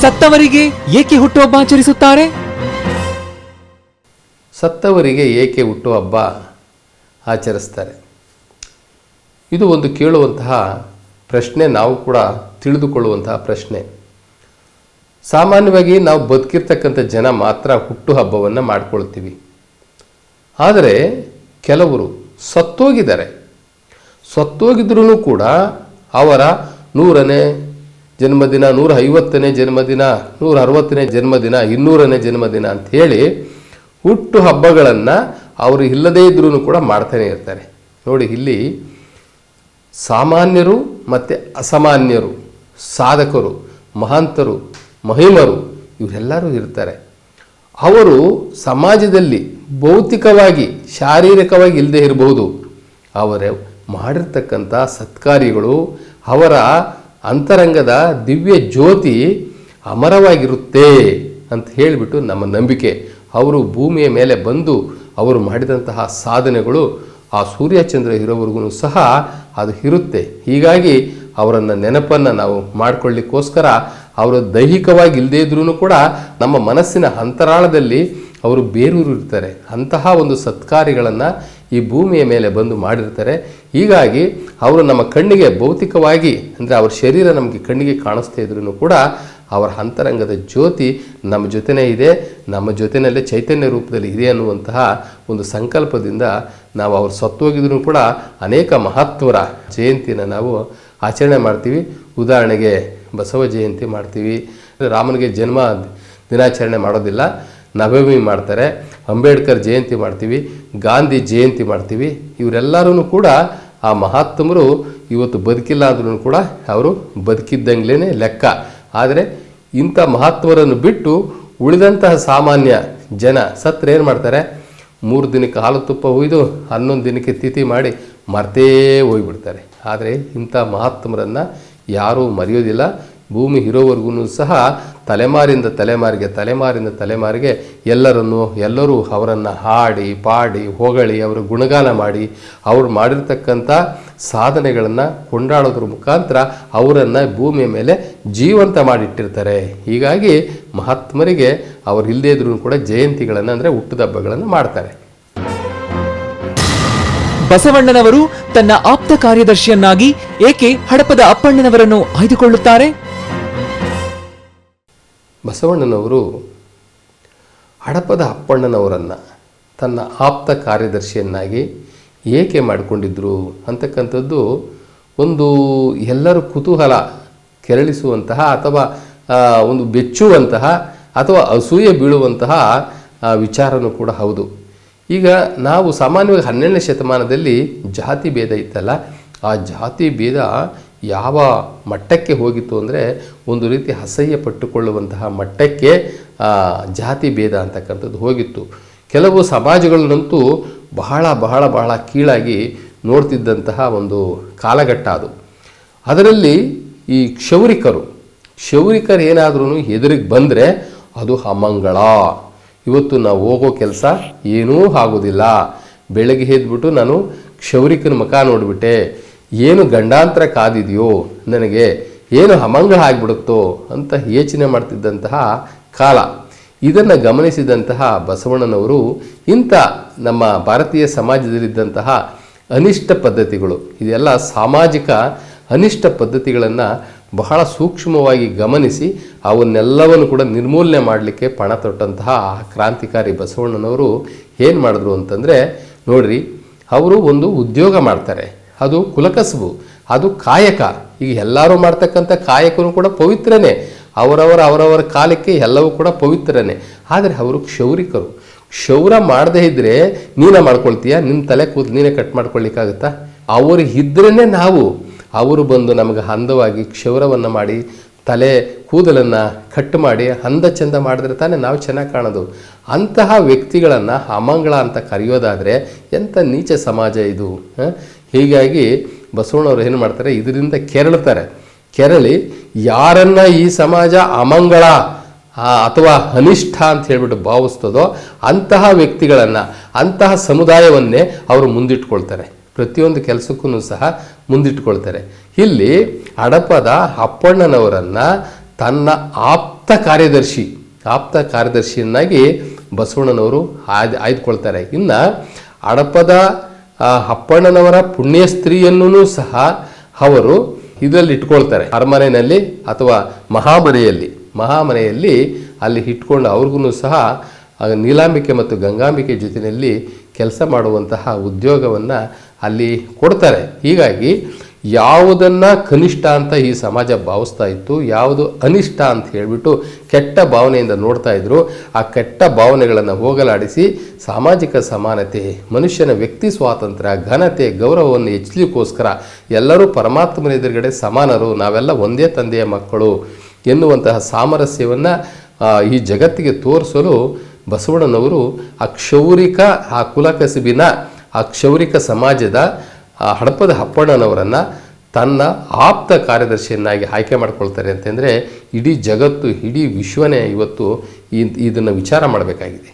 ಸತ್ತವರಿಗೆ ಏಕೆ ಹುಟ್ಟುಹಬ್ಬ ಆಚರಿಸುತ್ತಾರೆ? ಸತ್ತವರಿಗೆ ಏಕೆ ಹುಟ್ಟುಹಬ್ಬ ಆಚರಿಸ್ತಾರೆ? ಇದು ಒಂದು ಕೇಳುವಂತಹ ಪ್ರಶ್ನೆ, ನಾವು ಕೂಡ ತಿಳಿದುಕೊಳ್ಳುವಂತಹ ಪ್ರಶ್ನೆ. ಸಾಮಾನ್ಯವಾಗಿ ನಾವು ಬದುಕಿರ್ತಕ್ಕಂಥ ಜನ ಮಾತ್ರ ಹುಟ್ಟುಹಬ್ಬವನ್ನು ಮಾಡ್ಕೊಳ್ತೀವಿ. ಆದರೆ ಕೆಲವರು ಸತ್ತೋಗಿದ್ದಾರೆ. ಸತ್ತೋಗಿದ್ರೂ ಕೂಡ ಅವರ ನೂರನೇ ಜನ್ಮದಿನ ನೂರ ಐವತ್ತನೇ ಜನ್ಮದಿನ ನೂರ ಅರವತ್ತನೇ ಜನ್ಮದಿನ, ಇನ್ನೂರನೇ ಜನ್ಮದಿನ ಅಂತ ಹೇಳಿ ಹುಟ್ಟು ಹಬ್ಬಗಳನ್ನು ಅವರು ಇಲ್ಲದೇ ಇದ್ರೂ ಕೂಡ ಮಾಡ್ತಾನೆ ಇರ್ತಾರೆ. ನೋಡಿ, ಇಲ್ಲಿ ಸಾಮಾನ್ಯರು ಮತ್ತು ಅಸಾಮಾನ್ಯರು, ಸಾಧಕರು, ಮಹಾಂತರು, ಮಹಿಮರು ಇವರೆಲ್ಲರೂ ಇರ್ತಾರೆ. ಅವರು ಸಮಾಜದಲ್ಲಿ ಭೌತಿಕವಾಗಿ, ಶಾರೀರಿಕವಾಗಿ ಇಲ್ಲದೆ ಇರಬಹುದು. ಅವರ ಮಾಡಿರ್ತಕ್ಕಂಥ ಸತ್ಕಾರ್ಯಗಳು ಅವರ ಅಂತರಂಗದ ದಿವ್ಯ ಜ್ಯೋತಿ ಅಮರವಾಗಿರುತ್ತೆ ಅಂತ ಹೇಳಿಬಿಟ್ಟು ನಮ್ಮ ನಂಬಿಕೆ. ಅವರು ಭೂಮಿಯ ಮೇಲೆ ಬಂದು ಅವರು ಮಾಡಿದಂತಹ ಸಾಧನೆಗಳು ಆ ಸೂರ್ಯಚಂದ್ರ ಇರೋವರೆಗೂ ಸಹ ಅದು ಇರುತ್ತೆ. ಹೀಗಾಗಿ ಅವರನ್ನು ನೆನಪನ್ನು ನಾವು ಮಾಡಿಕೊಳ್ಳಿಕ್ಕೋಸ್ಕರ ಅವರು ದೈಹಿಕವಾಗಿ ಇಲ್ಲದೇ ಇದ್ರೂ ಕೂಡ ನಮ್ಮ ಮನಸ್ಸಿನ ಅಂತರಾಳದಲ್ಲಿ ಅವರು ಬೇರೂರು ಇರ್ತಾರೆ ಅಂತಹ ಒಂದು ಸತ್ಕಾರ್ಯಗಳನ್ನು ಈ ಭೂಮಿಯ ಮೇಲೆ ಬಂದು ಮಾಡಿರ್ತಾರೆ. ಹೀಗಾಗಿ ಅವರು ನಮ್ಮ ಕಣ್ಣಿಗೆ ಭೌತಿಕವಾಗಿ, ಅಂದರೆ ಅವ್ರ ಶರೀರ ನಮಗೆ ಕಣ್ಣಿಗೆ ಕಾಣಿಸ್ತಾ ಇದ್ರೂ ಕೂಡ ಅವರ ಅಂತರಂಗದ ಜ್ಯೋತಿ ನಮ್ಮ ಜೊತೆನೇ ಇದೆ. ನಮ್ಮ ಜೊತೆಯಲ್ಲೇ ಚೈತನ್ಯ ರೂಪದಲ್ಲಿ ಇದೆ ಅನ್ನುವಂತಹ ಒಂದು ಸಂಕಲ್ಪದಿಂದ ನಾವು ಅವ್ರು ಸತ್ತೋಗಿದ್ರು ಕೂಡ ಅನೇಕ ಮಹತ್ವರ ಜಯಂತಿನ ನಾವು ಆಚರಣೆ ಮಾಡ್ತೀವಿ. ಉದಾಹರಣೆಗೆ ಬಸವ ಜಯಂತಿ ಮಾಡ್ತೀವಿ. ರಾಮನಿಗೆ ಜನ್ಮ ದಿನಾಚರಣೆ ಮಾಡೋದಿಲ್ಲ. ನವಮಿ ಮಾಡ್ತಾರೆ, ಅಂಬೇಡ್ಕರ್ ಜಯಂತಿ ಮಾಡ್ತೀವಿ, ಗಾಂಧಿ ಜಯಂತಿ ಮಾಡ್ತೀವಿ ಇವರೆಲ್ಲರೂ ಕೂಡ ಆ ಮಹಾತ್ಮರು ಇವತ್ತು ಬದುಕಿಲ್ಲ ಅಂದ್ರೂ ಕೂಡ ಅವರು ಬದುಕಿದ್ದಂಗ್ಲೇ ಲೆಕ್ಕ. ಆದರೆ ಇಂಥ ಮಹಾತ್ಮರನ್ನು ಬಿಟ್ಟು ಉಳಿದಂತಹ ಸಾಮಾನ್ಯ ಜನ ಸತ್ರ ಏನು ಮಾಡ್ತಾರೆ? ಮೂರು ದಿನಕ್ಕೆ ಹಾಲು ತುಪ್ಪ ಹುಯ್ದು ಹನ್ನೊಂದು ದಿನಕ್ಕೆ ತಿಥಿ ಮಾಡಿ ಮರ್ತೇ ಹೋಗ್ಬಿಡ್ತಾರೆ. ಆದರೆ ಇಂಥ ಮಹಾತ್ಮರನ್ನು ಯಾರೂ ಮರೆಯೋದಿಲ್ಲ. ಭೂಮಿ ಇರೋವರೆಗೂ ಸಹ ತಲೆಮಾರಿಂದ ತಲೆಮಾರಿಗೆ ತಲೆಮಾರಿಂದ ತಲೆಮಾರಿಗೆ ಎಲ್ಲರನ್ನು, ಎಲ್ಲರೂ ಅವರನ್ನು ಹಾಡಿ, ಪಾಡಿ, ಹೊಗಳಿ, ಅವರ ಗುಣಗಾನ ಮಾಡಿ, ಅವರು ಮಾಡಿರ್ತಕ್ಕಂಥ ಸಾಧನೆಗಳನ್ನು ಕೊಂಡಾಡೋದ್ರ ಮುಖಾಂತರ ಅವರನ್ನು ಭೂಮಿಯ ಮೇಲೆ ಜೀವಂತ ಮಾಡಿಟ್ಟಿರ್ತಾರೆ. ಹೀಗಾಗಿ ಮಹಾತ್ಮರಿಗೆ ಅವರು ಇಲ್ಲದೇ ಇದ್ರೂ ಕೂಡ ಜಯಂತಿಗಳನ್ನು ಅಂದರೆ ಹುಟ್ಟುದಬ್ಬಗಳನ್ನು ಮಾಡ್ತಾರೆ. ಬಸವಣ್ಣನವರು ತನ್ನ ಆಪ್ತ ಕಾರ್ಯದರ್ಶಿಯನ್ನಾಗಿ ಏಕೆ ಹಡಪದ ಅಪ್ಪಣ್ಣನವರನ್ನು ಆಯ್ದುಕೊಳ್ಳುತ್ತಾರೆ? ಬಸವಣ್ಣನವರು ಹಡಪದ ಅಪ್ಪಣ್ಣನವರನ್ನು ತನ್ನ ಆಪ್ತ ಕಾರ್ಯದರ್ಶಿಯನ್ನಾಗಿ ಏಕೆ ಮಾಡಿಕೊಂಡಿದ್ರು ಅಂತಕ್ಕಂಥದ್ದು ಒಂದು ಎಲ್ಲರೂ ಕುತೂಹಲ ಕೆರಳಿಸುವಂತಹ ಅಥವಾ ಒಂದು ಬೆಚ್ಚುವಂತಹ ಅಥವಾ ಅಸೂಯೆ ಬೀಳುವಂತಹ ವಿಚಾರನೂ ಕೂಡ ಹೌದು. ಈಗ ನಾವು ಸಾಮಾನ್ಯವಾಗಿ ಹನ್ನೆರಡನೇ ಶತಮಾನದಲ್ಲಿ ಜಾತಿ ಭೇದ ಇತ್ತಲ್ಲ, ಆ ಜಾತಿ ಭೇದ ಯಾವ ಮಟ್ಟಕ್ಕೆ ಹೋಗಿತ್ತು ಅಂದರೆ ಒಂದು ರೀತಿ ಅಸಹ್ಯ ಪಟ್ಟುಕೊಳ್ಳುವಂತಹ ಮಟ್ಟಕ್ಕೆ ಜಾತಿ ಭೇದ ಅಂತಕ್ಕಂಥದ್ದು ಹೋಗಿತ್ತು. ಕೆಲವು ಸಮಾಜಗಳನ್ನಂತೂ ಬಹಳ ಬಹಳ ಬಹಳ ಕೀಳಾಗಿ ನೋಡ್ತಿದ್ದಂತಹ ಒಂದು ಕಾಲಘಟ್ಟ ಅದು. ಅದರಲ್ಲಿ ಈ ಕ್ಷೌರಿಕರು ಕ್ಷೌರಿಕರು ಏನಾದ್ರೂ ಎದುರಿಗೆ ಬಂದರೆ ಅದು ಅಮಂಗಳ. ಇವತ್ತು ನಾವು ಹೋಗೋ ಕೆಲಸ ಏನೂ ಆಗೋದಿಲ್ಲ. ಬೆಳಗ್ಗೆ ಎದ್ಬಿಟ್ಟು ನಾನು ಕ್ಷೌರಿಕನ ಮುಖ ನೋಡಿಬಿಟ್ಟೆ. ಏನು ಗಂಡಾಂತರ ಕಾದಿದೆಯೋ, ನನಗೆ ಏನು ಅಮಂಗಳ ಆಗಿಬಿಡುತ್ತೋ ಅಂತ ಯೋಚನೆ ಮಾಡ್ತಿದ್ದಂತಹ ಕಾಲ. ಇದನ್ನು ಗಮನಿಸಿದಂತಹ ಬಸವಣ್ಣನವರು ಇಂಥ ನಮ್ಮ ಭಾರತೀಯ ಸಮಾಜದಲ್ಲಿದ್ದಂತಹ ಅನಿಷ್ಟ ಪದ್ಧತಿಗಳು, ಇದೆಲ್ಲ ಸಾಮಾಜಿಕ ಅನಿಷ್ಟ ಪದ್ಧತಿಗಳನ್ನು ಬಹಳ ಸೂಕ್ಷ್ಮವಾಗಿ ಗಮನಿಸಿ ಅವನ್ನೆಲ್ಲವನ್ನು ಕೂಡ ನಿರ್ಮೂಲನೆ ಮಾಡಲಿಕ್ಕೆ ಪಣ ತೊಟ್ಟಂತಹ ಕ್ರಾಂತಿಕಾರಿ ಬಸವಣ್ಣನವರು ಏನು ಮಾಡಿದ್ರು ಅಂತಂದರೆ, ನೋಡ್ರಿ, ಅವರು ಒಂದು ಉದ್ಯೋಗ ಮಾಡ್ತಾರೆ. ಅದು ಕುಲಕಸಬು, ಅದು ಕಾಯಕ. ಈಗ ಎಲ್ಲರೂ ಮಾಡ್ತಕ್ಕಂಥ ಕಾಯಕನೂ ಕೂಡ ಪವಿತ್ರನೇ. ಅವರವರ ಅವರವರ ಕಾಲಕ್ಕೆ ಎಲ್ಲವೂ ಕೂಡ ಪವಿತ್ರನೇ. ಆದರೆ ಅವರು ಕ್ಷೌರಿಕರು. ಕ್ಷೌರ ಮಾಡದೇ ಇದ್ದರೆ ನೀನೇ ಮಾಡ್ಕೊಳ್ತೀಯ? ನಿನ್ನ ತಲೆ ಕೂದಲು ನೀನೇ ಕಟ್ ಮಾಡ್ಕೊಳ್ಳಿಕ್ಕಾಗುತ್ತಾ ಅವರು ಇದ್ರೇ ನಾವು. ಅವರು ಬಂದು ನಮಗೆ ಅಂದವಾಗಿ ಕ್ಷೌರವನ್ನು ಮಾಡಿ, ತಲೆ ಕೂದಲನ್ನು ಕಟ್ ಮಾಡಿ, ಅಂದ ಚಂದ ಮಾಡಿದ್ರೆ ತಾನೇ ನಾವು ಚೆನ್ನಾಗಿ ಕಾಣೋದು. ಅಂತಹ ವ್ಯಕ್ತಿಗಳನ್ನು ಅಮಂಗಳ ಅಂತ ಕರೆಯೋದಾದರೆ ಎಂಥ ನೀಚ ಸಮಾಜ ಇದು? ಹೀಗಾಗಿ ಬಸವಣ್ಣವ್ರು ಏನು ಮಾಡ್ತಾರೆ? ಇದರಿಂದ ಕೆರಳ್ತಾರೆ. ಕೆರಳಿ, ಯಾರನ್ನ ಈ ಸಮಾಜ ಅಮಂಗಳ ಅಥವಾ ಅನಿಷ್ಠ ಅಂತ ಹೇಳ್ಬಿಟ್ಟು ಭಾವಿಸ್ತದೋ ಅಂತಹ ವ್ಯಕ್ತಿಗಳನ್ನು, ಅಂತಹ ಸಮುದಾಯವನ್ನೇ ಅವರು ಮುಂದಿಟ್ಕೊಳ್ತಾರೆ. ಪ್ರತಿಯೊಂದು ಕೆಲಸಕ್ಕೂ ಸಹ ಮುಂದಿಟ್ಕೊಳ್ತಾರೆ. ಇಲ್ಲಿ ಹಡಪದ ಅಪ್ಪಣ್ಣನವರನ್ನು ತನ್ನ ಆಪ್ತ ಕಾರ್ಯದರ್ಶಿ, ಆಪ್ತ ಕಾರ್ಯದರ್ಶಿಯನ್ನಾಗಿ ಬಸವಣ್ಣನವರು ಆಯ್ದು ಆಯ್ದುಕೊಳ್ತಾರೆ. ಇನ್ನು ಹಡಪದ ಅಪ್ಪಣ್ಣನವರ ಪುಣ್ಯ ಸ್ತ್ರೀಯನ್ನೂ ಸಹ ಅವರು ಇದರಲ್ಲಿ ಇಟ್ಕೊಳ್ತಾರೆ. ಅರಮನೆಯಲ್ಲಿ ಅಥವಾ ಮಹಾಮನೆಯಲ್ಲಿ. ಮಹಾಮನೆಯಲ್ಲಿ ಅಲ್ಲಿ ಇಟ್ಕೊಂಡು ಅವ್ರಿಗೂ ಸಹ ನೀಲಾಂಬಿಕೆ ಮತ್ತು ಗಂಗಾಂಬಿಕೆ ಜೊತೆಯಲ್ಲಿ ಕೆಲಸ ಮಾಡುವಂತಹ ಉದ್ಯೋಗವನ್ನು ಅಲ್ಲಿ ಕೊಡ್ತಾರೆ. ಹೀಗಾಗಿ ಯಾವುದನ್ನು ಕನಿಷ್ಠ ಅಂತ ಈ ಸಮಾಜ ಭಾವಿಸ್ತಾ ಇತ್ತು, ಯಾವುದು ಅನಿಷ್ಟ ಅಂತ ಹೇಳಿಬಿಟ್ಟು ಕೆಟ್ಟ ಭಾವನೆಯಿಂದ ನೋಡ್ತಾ ಇದ್ರು. ಆ ಕೆಟ್ಟ ಭಾವನೆಗಳನ್ನು ಹೋಗಲಾಡಿಸಿ ಸಾಮಾಜಿಕ ಸಮಾನತೆ, ಮನುಷ್ಯನ ವ್ಯಕ್ತಿ ಸ್ವಾತಂತ್ರ್ಯ, ಘನತೆ, ಗೌರವವನ್ನು ಹೆಚ್ಚಲಿಕ್ಕೋಸ್ಕರ ಎಲ್ಲರೂ ಪರಮಾತ್ಮನ ಎದುರುಗಡೆ ಸಮಾನರು, ನಾವೆಲ್ಲ ಒಂದೇ ತಂದೆಯ ಮಕ್ಕಳು ಎನ್ನುವಂತಹ ಸಾಮರಸ್ಯವನ್ನು ಈ ಜಗತ್ತಿಗೆ ತೋರಿಸಲು ಬಸವಣ್ಣನವರು ಆ ಕ್ಷೌರಿಕ, ಆ ಕುಲಕಸುಬಿನ, ಆ ಕ್ಷೌರಿಕ ಸಮಾಜದ ಆ ಹಡಪದ ಅಪ್ಪಣ್ಣನವರನ್ನು ತನ್ನ ಆಪ್ತ ಕಾರ್ಯದರ್ಶಿಯನ್ನಾಗಿ ಆಯ್ಕೆ ಮಾಡಿಕೊಳ್ತಾರೆ ಅಂತಂದರೆ ಇಡೀ ಜಗತ್ತು ಇಡೀ ವಿಶ್ವನೇ ಇವತ್ತು ಇದನ್ನು ವಿಚಾರ ಮಾಡಬೇಕಾಗಿದೆ.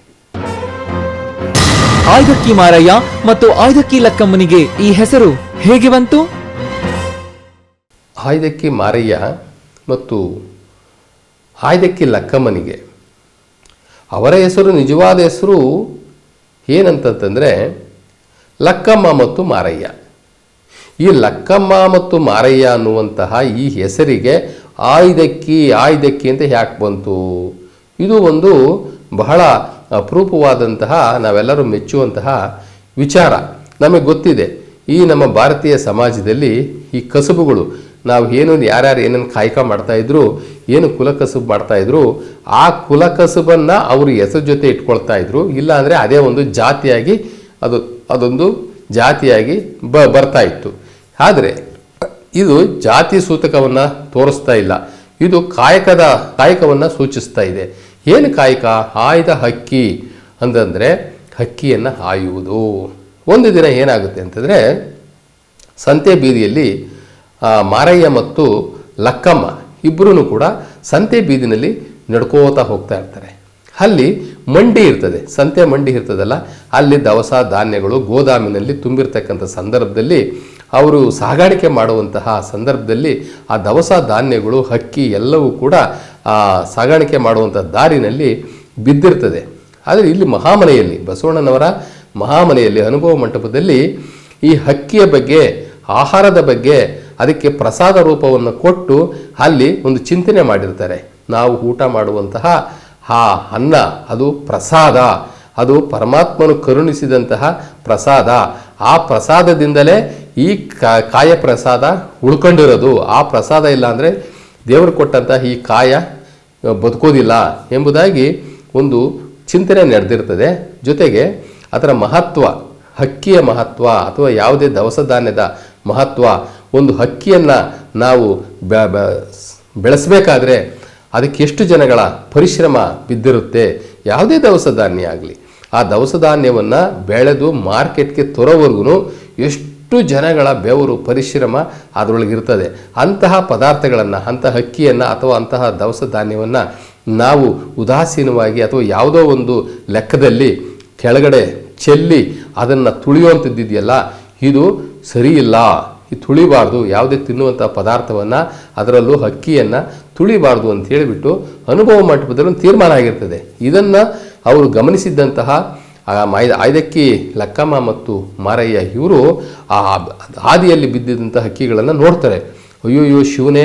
ಆಯ್ದಕ್ಕಿ ಮಾರಯ್ಯ ಮತ್ತು ಆಯ್ದಕ್ಕಿ ಲಕ್ಕಮ್ಮನಿಗೆ ಈ ಹೆಸರು ಹೇಗೆ ಬಂತು? ಆಯ್ದಕ್ಕಿ ಮಾರಯ್ಯ ಮತ್ತು ಆಯ್ದಕ್ಕಿ ಲಕ್ಕಮ್ಮನಿಗೆ ಅವರ ಹೆಸರು ನಿಜವಾದ ಹೆಸರು ಏನಂತಂತಂದರೆ ಲಕ್ಕಮ್ಮ ಮತ್ತು ಮಾರಯ್ಯ. ಈ ಲಕ್ಕಮ್ಮ ಮತ್ತು ಮಾರಯ್ಯ ಅನ್ನುವಂತಹ ಈ ಹೆಸರಿಗೆ ಆಯ್ದಕ್ಕಿ ಆಯ್ದಕ್ಕಿ ಅಂತ ಯಾಕೆ ಬಂತು. ಇದು ಒಂದು ಬಹಳ ಅಪರೂಪವಾದಂತಹ, ನಾವೆಲ್ಲರೂ ಮೆಚ್ಚುವಂತಹ ವಿಚಾರ. ನಮಗೆ ಗೊತ್ತಿದೆ, ಈ ನಮ್ಮ ಭಾರತೀಯ ಸಮಾಜದಲ್ಲಿ ಈ ಕಸುಬುಗಳು, ನಾವು ಏನು ಯಾರ್ಯಾರು ಏನೇನು ಕಾಯಕ ಮಾಡ್ತಾಯಿದ್ರು ಏನು ಕುಲಕಸುಬು ಮಾಡ್ತಾ ಮಾಡ್ತಾಯಿದ್ರು ಆ ಕುಲಕಸುಬನ್ನು ಅವರು ಹೆಸರು ಜೊತೆ ಇಟ್ಕೊಳ್ತಾ ಇದ್ರು. ಇಲ್ಲಾಂದರೆ ಅದೇ ಒಂದು ಜಾತಿಯಾಗಿ ಅದು, ಅದೊಂದು ಜಾತಿಯಾಗಿ ಬ, ಬರ್ತಾ ಇತ್ತು. ಆದರೆ ಇದು ಜಾತಿ ಸೂತಕವನ್ನು ತೋರಿಸ್ತಾ ಇಲ್ಲ. ಇದು ಕಾಯಕದ, ಕಾಯಕವನ್ನು ಸೂಚಿಸ್ತಾ ಇದೆ. ಏನು ಕಾಯಕ? ಆಯ್ದ ಹಕ್ಕಿ. ಅಂತಂದರೆ ಹಕ್ಕಿಯನ್ನು ಹಾಯುವುದು ಒಂದು ದಿನ ಏನಾಗುತ್ತೆ ಅಂತಂದರೆ ಸಂತೆ ಬೀದಿಯಲ್ಲಿ ಮಾರಯ್ಯ ಮತ್ತು ಲಕ್ಕಮ್ಮ ಇಬ್ಬರೂ ಕೂಡ ಸಂತೆ ಬೀದಿನಲ್ಲಿ ನಡ್ಕೋತಾ ಹೋಗ್ತಾ ಇರ್ತಾರೆ. ಅಲ್ಲಿ ಮಂಡಿ ಇರ್ತದೆ, ಸಂತೆ ಮಂಡಿ ಇರ್ತದಲ್ಲ, ಅಲ್ಲಿ ದವಸ ಧಾನ್ಯಗಳು ಗೋದಾಮಿನಲ್ಲಿ ತುಂಬಿರ್ತಕ್ಕಂಥ ಸಂದರ್ಭದಲ್ಲಿ ಅವರು ಸಾಗಾಣಿಕೆ ಮಾಡುವಂತಹ ಸಂದರ್ಭದಲ್ಲಿ ಆ ದವಸ ಧಾನ್ಯಗಳು, ಹಕ್ಕಿ ಎಲ್ಲವೂ ಕೂಡ ಆ ಸಾಗಾಣಿಕೆ ಮಾಡುವಂಥ ದಾರಿನಲ್ಲಿ ಬಿದ್ದಿರ್ತದೆ. ಆದರೆ ಇಲ್ಲಿ ಮಹಾಮನೆಯಲ್ಲಿ, ಬಸವಣ್ಣನವರ ಮಹಾಮನೆಯಲ್ಲಿ, ಅನುಭವ ಮಂಟಪದಲ್ಲಿ ಈ ಹಕ್ಕಿಯ ಬಗ್ಗೆ, ಆಹಾರದ ಬಗ್ಗೆ ಅದಕ್ಕೆ ಪ್ರಸಾದ ರೂಪವನ್ನು ಕೊಟ್ಟು ಅಲ್ಲಿ ಒಂದು ಚಿಂತನೆ ಮಾಡಿರ್ತಾರೆ. ನಾವು ಊಟ ಮಾಡುವಂತಹ ಆ ಅನ್ನ, ಅದು ಪ್ರಸಾದ. ಅದು ಪರಮಾತ್ಮನು ಕರುಣಿಸಿದಂತಹ ಪ್ರಸಾದ. ಆ ಪ್ರಸಾದದಿಂದಲೇ ಈ ಕಾಯ ಪ್ರಸಾದ ಉಳ್ಕೊಂಡಿರೋದು. ಆ ಪ್ರಸಾದ ಇಲ್ಲ ಅಂದರೆ ದೇವರು ಕೊಟ್ಟಂತಹ ಈ ಕಾಯ ಬದುಕೋದಿಲ್ಲ ಎಂಬುದಾಗಿ ಒಂದು ಚಿಂತನೆ ನಡೆದಿರ್ತದೆ. ಜೊತೆಗೆ ಅದರ ಮಹತ್ವ, ಹಕ್ಕಿಯ ಮಹತ್ವ ಅಥವಾ ಯಾವುದೇ ದವಸ ಧಾನ್ಯದ ಮಹತ್ವ, ಒಂದು ಹಕ್ಕಿಯನ್ನು ನಾವು ಬೆಳೆಸಬೇಕಾದ್ರೆ ಅದಕ್ಕೆ ಎಷ್ಟು ಜನಗಳ ಪರಿಶ್ರಮ ಬಿದ್ದಿರುತ್ತೆ? ಯಾವುದೇ ದವಸ ಧಾನ್ಯ ಆಗಲಿ. ಆ ದವಸ ಧಾನ್ಯವನ್ನು ಬೆಳೆದು ಮಾರ್ಕೆಟ್ಗೆ ತರೋವರೆಗೂ ಎಷ್ಟು ಜನಗಳ ಬೆವರು ಪರಿಶ್ರಮ ಅದರೊಳಗೆ ಇರ್ತದೆ ಅಂತಹ ಪದಾರ್ಥಗಳನ್ನು ಅಂತಹ ಅಕ್ಕಿಯನ್ನು ಅಥವಾ ಅಂತಹ ದವಸ ಧಾನ್ಯವನ್ನು ನಾವು ಉದಾಸೀನವಾಗಿ ಅಥವಾ ಯಾವುದೋ ಒಂದು ಲೆಕ್ಕದಲ್ಲಿ ಕೆಳಗಡೆ ಚೆಲ್ಲಿ ಅದನ್ನು ತುಳಿಯುವಂಥದ್ದಿದೆಯಲ್ಲ, ಇದು ಸರಿಯಿಲ್ಲ. ಈ ತುಳಿಬಾರ್ದು. ಯಾವುದೇ ತಿನ್ನುವಂಥ ಪದಾರ್ಥವನ್ನು ಅದರಲ್ಲೂ ಹಕ್ಕಿಯನ್ನು ತುಳಿಬಾರ್ದು ಅಂತ ಹೇಳಿಬಿಟ್ಟು ಅನುಭವ ಮಂಟಪದಲ್ಲಿ ಒಂದು ತೀರ್ಮಾನ ಆಗಿರ್ತದೆ. ಇದನ್ನು ಅವರು ಗಮನಿಸಿದ್ದಂತಹ ಆಯ್ದಕ್ಕಿ ಲಕ್ಕಮ್ಮ ಮತ್ತು ಮಾರಯ್ಯ ಇವರು ಆ ಹಾದಿಯಲ್ಲಿ ಬಿದ್ದಿದ್ದಂಥ ಹಕ್ಕಿಗಳನ್ನು ನೋಡ್ತಾರೆ. ಅಯ್ಯೋಯ್ಯೋ ಶಿವನೇ,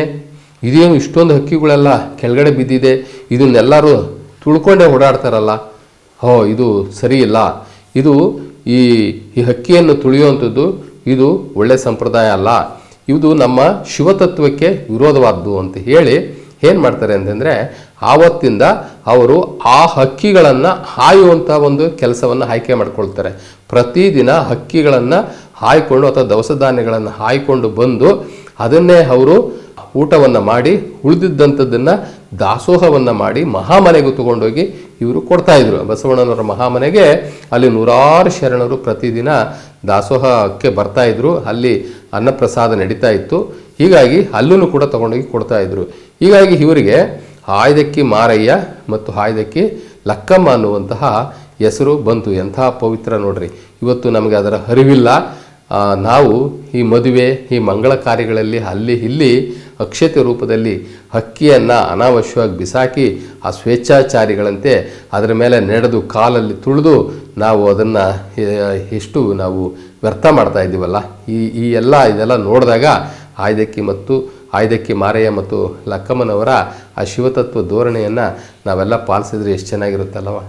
ಇದೇನು ಇಷ್ಟೊಂದು ಹಕ್ಕಿಗಳೆಲ್ಲ, ಕೆಳಗಡೆ ಬಿದ್ದಿದೆ, ಇದನ್ನೆಲ್ಲರೂ ತುಳ್ಕೊಂಡೇ ಓಡಾಡ್ತಾರಲ್ಲ. ಹೋ, ಇದು ಸರಿ ಇದು ಈ ಈ ಹಕ್ಕಿಯನ್ನು ತುಳಿಯುವಂಥದ್ದು, ಇದು ಒಳ್ಳೆಯ ಸಂಪ್ರದಾಯ ಅಲ್ಲ. ಇದು ನಮ್ಮ ಶಿವತತ್ವಕ್ಕೆ ವಿರೋಧವಾದ್ದು ಅಂತ ಹೇಳಿ ಏನು ಮಾಡ್ತಾರೆ ಅಂತಂದರೆ ಆವತ್ತಿಂದ ಅವರು ಆ ಹಕ್ಕಿಗಳನ್ನು ಹಾಯುವಂಥ ಒಂದು ಕೆಲಸವನ್ನು ಆಯ್ಕೆ ಮಾಡ್ಕೊಳ್ತಾರೆ. ಪ್ರತಿದಿನ ಹಕ್ಕಿಗಳನ್ನು ಹಾಯ್ಕೊಂಡು ಅಥವಾ ದವಸ ಧಾನ್ಯಗಳನ್ನು ಹಾಯ್ಕೊಂಡು ಬಂದು ಅದನ್ನೇ ಅವರು ಊಟವನ್ನು ಮಾಡಿ, ಉಳಿದಿದ್ದಂಥದ್ದನ್ನು ದಾಸೋಹವನ್ನು ಮಾಡಿ ಮಹಾಮನೆಗೂ ತಗೊಂಡೋಗಿ ಇವರು ಕೊಡ್ತಾಯಿದ್ರು ಬಸವಣ್ಣನವರ ಮಹಾಮನೆಗೆ ಅಲ್ಲಿ ನೂರಾರು ಶರಣರು ಪ್ರತಿದಿನ ದಾಸೋಹಕ್ಕೆ ಬರ್ತಾ ಇದ್ರು. ಅಲ್ಲಿ ಅನ್ನಪ್ರಸಾದ ನಡೀತಾ ಇತ್ತು. ಹೀಗಾಗಿ ಅಲ್ಲೂ ಕೂಡ ತಗೊಂಡೋಗಿ ಕೊಡ್ತಾ ಇದ್ರು. ಹೀಗಾಗಿ ಇವರಿಗೆ ಆಯ್ದಕ್ಕಿ ಮಾರಯ್ಯ ಮತ್ತು ಆಯ್ದಕ್ಕಿ ಲಕ್ಕಮ್ಮ ಅನ್ನುವಂತಹ ಹೆಸರು ಬಂತು. ಎಂಥ ಪವಿತ್ರ ನೋಡ್ರಿ. ಇವತ್ತು ನಮಗೆ ಅದರ ಅರಿವಿಲ್ಲ. ನಾವು ಈ ಮದುವೆ, ಈ ಮಂಗಳ ಕಾರ್ಯಗಳಲ್ಲಿ ಅಲ್ಲಿ ಇಲ್ಲಿ ಅಕ್ಷತೆ ರೂಪದಲ್ಲಿ ಹಕ್ಕಿಯನ್ನು ಅನಾವಶ್ಯವಾಗಿ ಬಿಸಾಕಿ ಆ ಸ್ವೇಚ್ಛಾಚಾರಿಗಳಂತೆ ಅದರ ಮೇಲೆ ನಡೆದು ಕಾಲಲ್ಲಿ ತುಳಿದು ನಾವು ಅದನ್ನು ಎಷ್ಟು ನಾವು ವ್ಯರ್ಥ ಮಾಡ್ತಾ ಇದ್ದೀವಲ್ಲ? ಈ ಈ ಎಲ್ಲ ಇದೆಲ್ಲ ನೋಡಿದಾಗ ಆಯ್ದಕ್ಕಿ ಮತ್ತು ಆಯ್ದಕ್ಕಿ ಮಾರಯ್ಯ ಮತ್ತು ಲಕ್ಕಮ್ಮನವರ ಆ ಶಿವತತ್ವ ಧೋರಣೆಯನ್ನು ನಾವೆಲ್ಲ ಪಾಲಿಸಿದ್ರೆ ಎಷ್ಟು ಚೆನ್ನಾಗಿರುತ್ತಲ್ಲವ?